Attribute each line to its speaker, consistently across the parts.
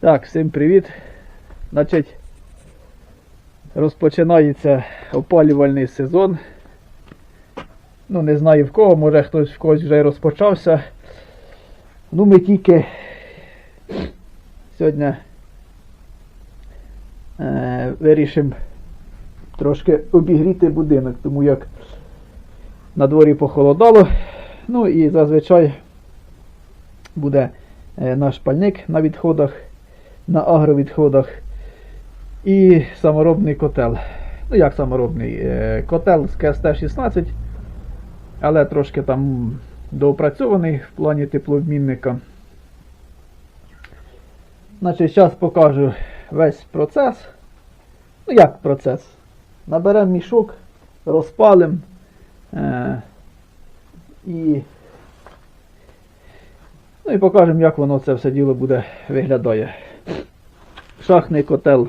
Speaker 1: Так, всім привіт. Значить, розпочинається опалювальний сезон. Ну, не знаю в кого, може хтось в когось вже розпочався. Ну, ми тільки сьогодні е, вирішимо трошки обігріти будинок, тому як на дворі похолодало. Ну і зазвичай буде е, наш пальник на відходах, на агровідходах і саморобний котел. Ну як саморобний? Е, Котел з КСТ-16, але трошки там доопрацьований в плані теплообмінника. Значить, зараз покажу весь процес. Ну як процес? Наберемо мішок, розпалимо е, і Ну і покажемо, як воно це все діло буде виглядає. Шахний котел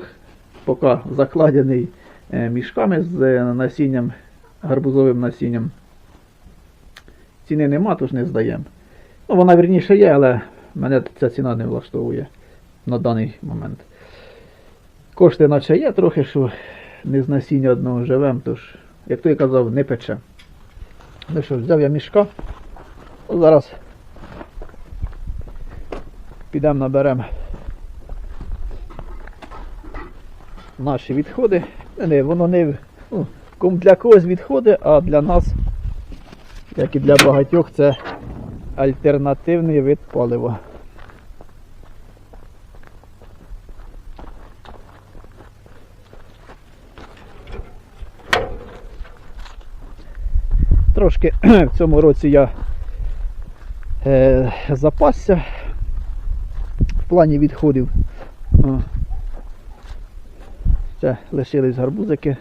Speaker 1: поки закладений е, мішками з е, насінням, гарбузовим насінням. Ціни нема, тож не здаємо. Ну, вона вірніше є, але мене ця ціна не влаштовує на даний момент. Кошти наче є трохи, що не з насіння одного живем, тож, як той казав, не пече. Ну що, взяв я мішка. Зараз підемо наберемо наші відходи. Не, воно не ну, для когось відходи, а для нас, як і для багатьох, це альтернативний вид палива. Трошки в цьому році я е, запасся в плані відходів. Ще лишились гарбузики.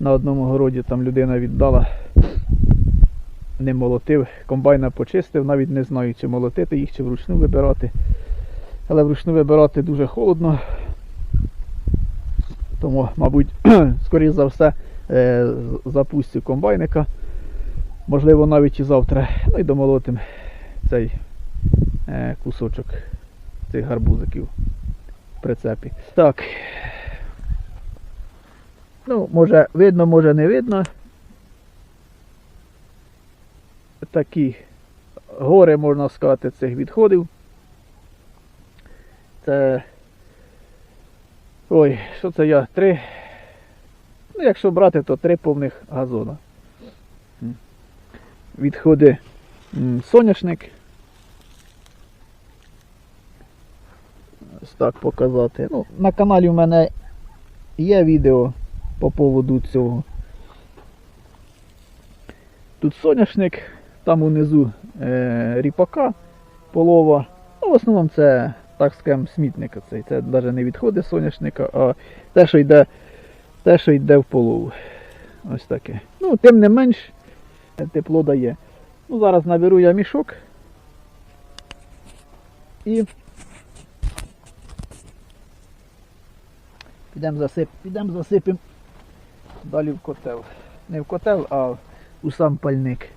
Speaker 1: На одному городі там людина віддала, не молотив, комбайна почистив, навіть не знаю, чи молотити їх, чи вручну вибирати. Але вручну вибирати дуже холодно. Тому, мабуть, скоріш за все, е, запустю комбайника. Можливо, навіть і завтра. Ну і домолотим цей е, кусочок цих гарбузиків в прицепі. Так. Ну, може видно, може не видно. Такі гори, можна сказати, цих відходів. Це. Ой, що це я? Три. Ну, якщо брати, то три повних газона. Відходи соняшник. Ось так показати. Ну, на каналі в мене є відео по поводу цього. Тут соняшник, там унизу е, ріпака, полова. Ну, в основному це, так скажемо, смітник цей. Це навіть не відходи соняшника, а те, що йде, те, що йде в полову. Ось таке. Ну, тим не менш, тепло дає. Ну, зараз наберу я мішок і підемо засип, підемо засипемо далі в котел. Не в котел, а у сам пальник.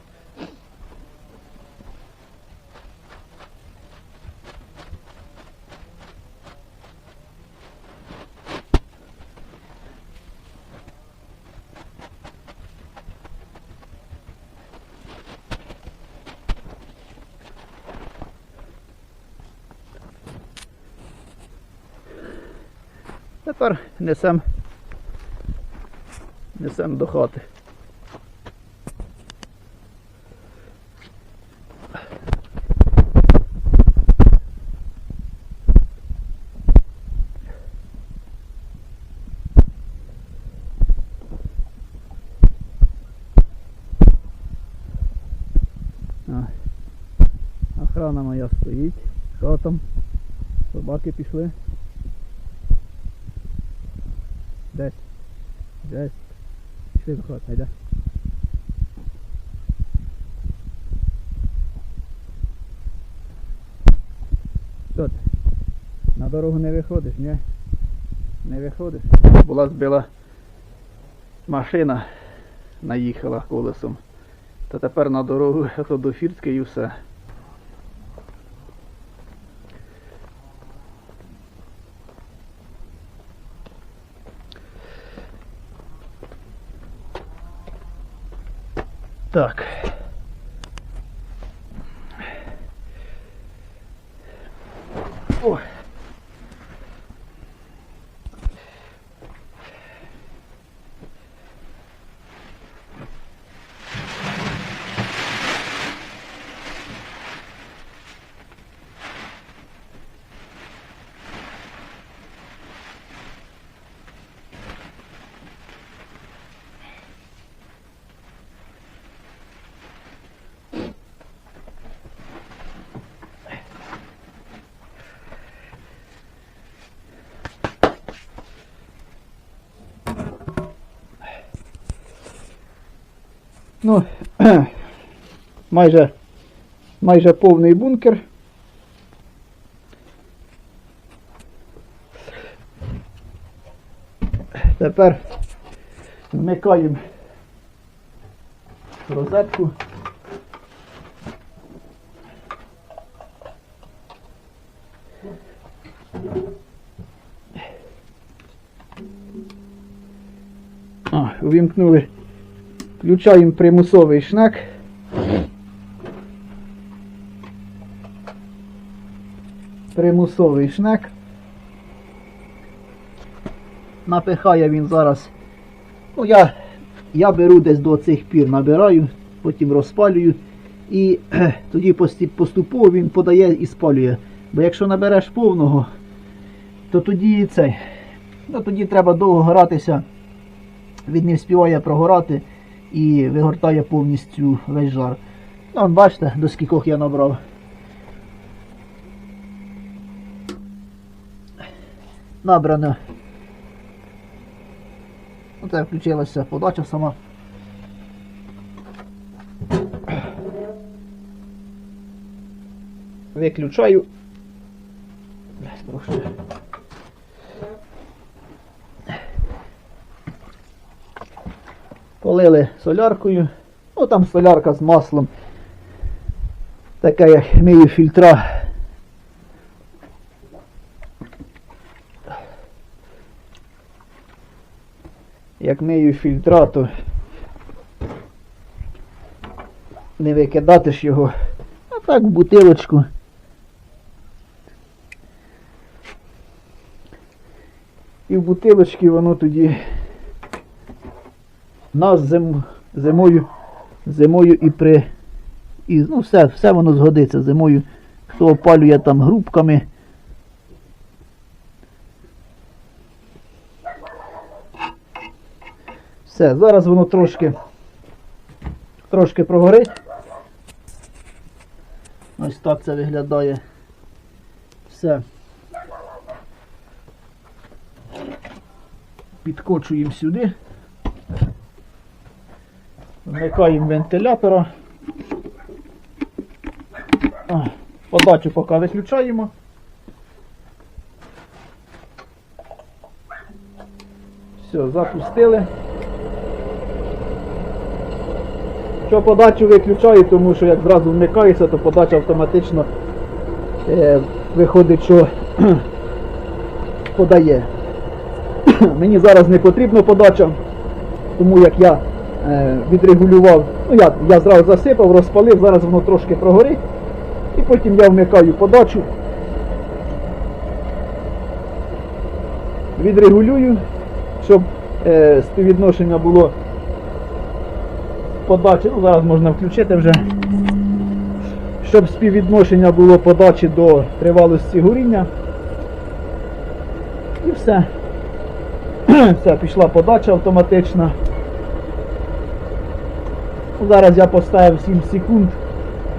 Speaker 1: Тепер несем, несем до хати. Охрана моя стоїть. Що там? Собаки пішли. Десь. Десь. Пішли? На дорогу не виходиш, ні? Не виходиш. Була збила машина, наїхала колесом. Та тепер на дорогу до Фірської і все. Так. Ну, майже, майже повний бункер. Тепер вмикаємо розетку. Увімкнули Включаємо примусовий шнек. Примусовий шнек. Напихає він зараз. Ну, я, я беру десь до цих пір, набираю, потім розпалюю. І тоді поступово він подає і спалює. Бо якщо набереш повного, то тоді цей. Ну тоді треба довго гратися. Він не вспіває прогорати і вигортає повністю весь жар. Ну, бачите, до скількох я набрав. Набрано. Оце включилася подача сама. Виключаю. Трошки. Полили соляркою. Ну там солярка з маслом. Така як мию фільтра. Як мию фільтра, то не викидати ж його. А так в бутилочку. І в бутилочці воно тоді нас зим, зимою, зимою і при. І, ну, все, все воно згодиться зимою. Хто опалює там грубками. Все, зараз воно трошки трошки прогорить. Ось так це виглядає. Все. Підкочуємо сюди. Вмикаємо вентилятора. Подачу поки виключаємо. Все, запустили. Що подачу виключаю, тому що як зразу вмикається, то подача автоматично е, виходить, що подає. Мені зараз не потрібна подача, тому як я відрегулював, ну я, я зразу засипав, розпалив, зараз воно трошки прогорить. І потім я вмикаю подачу. Відрегулюю, щоб е, співвідношення було подачі, ну зараз можна включити вже, щоб співвідношення було подачі до тривалості горіння. І все. Все, пішла подача автоматична. Зараз я поставив 7 секунд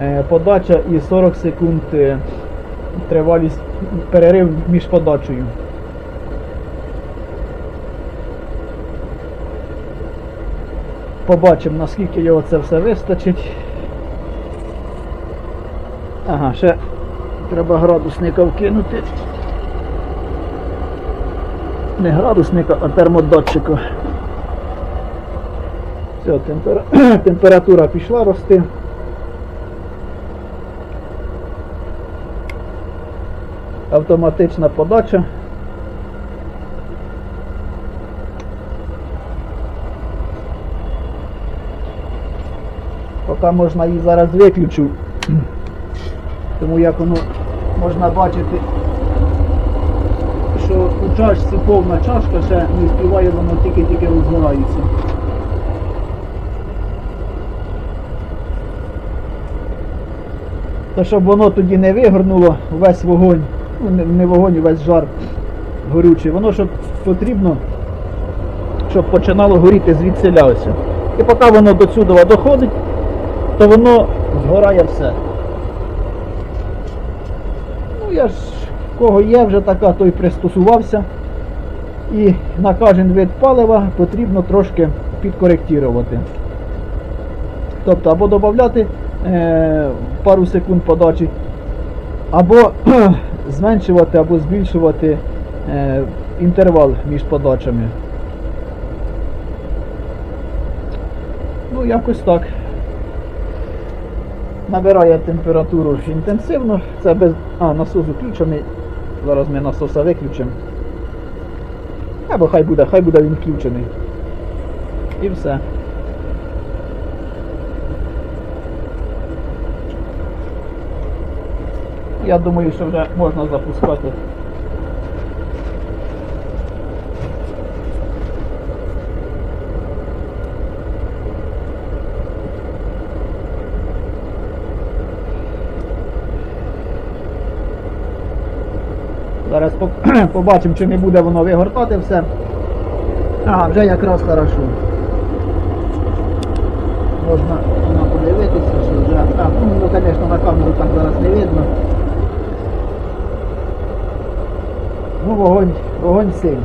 Speaker 1: е, подача і 40 секунд е, тривалість перерив між подачею. Побачимо наскільки його це все вистачить. Ага, ще треба градусника вкинути. Не градусника, а термодатчика. Все, темпера... температура пішла рости. Автоматична подача. там можна її зараз виключу. Тому як воно можна бачити, що у чашці повна чашка ще не співає, воно тільки-тільки розгорається. Та щоб воно тоді не вигорнуло весь вогонь, ну не, вогонь, весь жар горючий, воно щоб потрібно, щоб починало горіти звідсиля ось. І поки воно до сюди доходить, то воно згорає все. Ну я ж кого є вже така, той пристосувався. І на кожен вид палива потрібно трошки підкоректувати. Тобто або додати е, пару секунд подачі, або зменшувати або збільшувати е, інтервал між подачами. Ну, якось так. Набирає температуру інтенсивно. Це без. А, насос включений. Зараз ми насоса виключимо. Або хай буде, хай буде він включений. І все. Я думаю, що вже можна запускати. Зараз побачимо, чи не буде воно вигортати все. А, вже якраз хорошо. Можна, подивитися, що вже. Так, ну, ну, звісно, на камеру так зараз не видно. Ну, вогонь, вогонь сильний.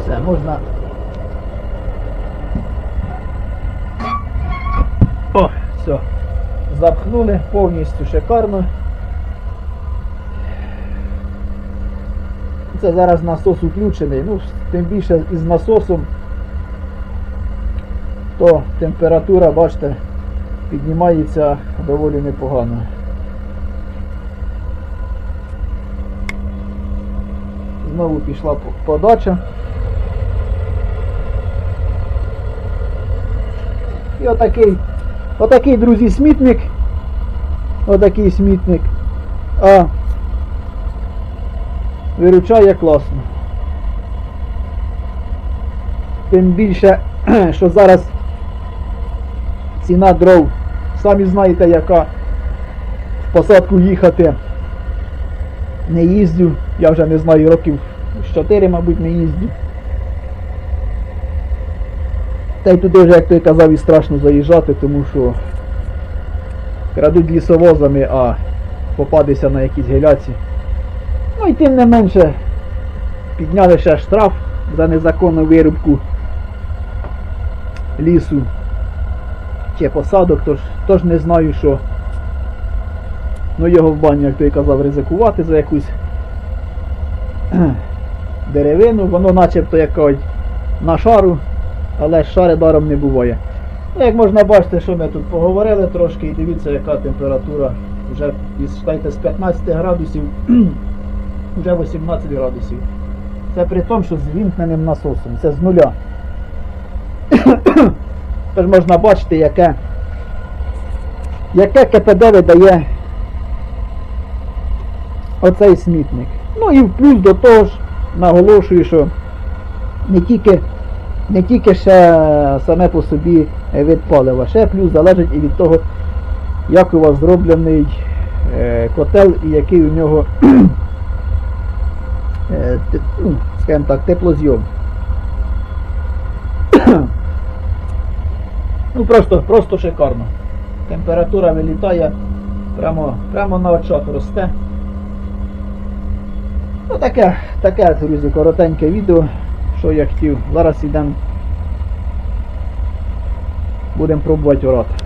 Speaker 1: Все, можна. О, все. Запхнули повністю шикарно. Це зараз насос включений. Ну, тим більше із насосом, то температура, бачите, піднімається доволі непогано. Знову пішла подача. І отакий, отакий, друзі, смітник. Отакий смітник. А виручає класно. Тим більше, що зараз ціна дров, самі знаєте, яка в посадку їхати не їздю. Я вже не знаю, років 4, мабуть, не їздю. Та й туди вже, як той казав, і страшно заїжджати, тому що крадуть лісовозами, а попадеться на якісь геляці. Ну і тим не менше підняли ще штраф за незаконну вирубку лісу. Чи посадок, тож, тож не знаю, що. Ну його в баню, як той казав, ризикувати за якусь деревину, воно начебто якось на шару, але шари даром не буває. Ну, як можна бачити, що ми тут поговорили трошки, і дивіться, яка температура. Вже із, з 15 градусів вже 18 градусів. Це при тому, що з вімкненим насосом, це з нуля. Тож можна бачити, яке, яке КПД видає оцей смітник. Ну і в плюс до того ж наголошую, що не тільки, не тільки ще саме по собі вид палива, ще плюс залежить і від того, як у вас зроблений е, котел і який у нього ну, скажімо так, теплозйом. ну просто, просто шикарно. Температура вилітає прямо, прямо на очах росте. Ну таке, таке, друзі, коротеньке відео, що я хотів. Зараз йдемо. Будемо пробувати орати.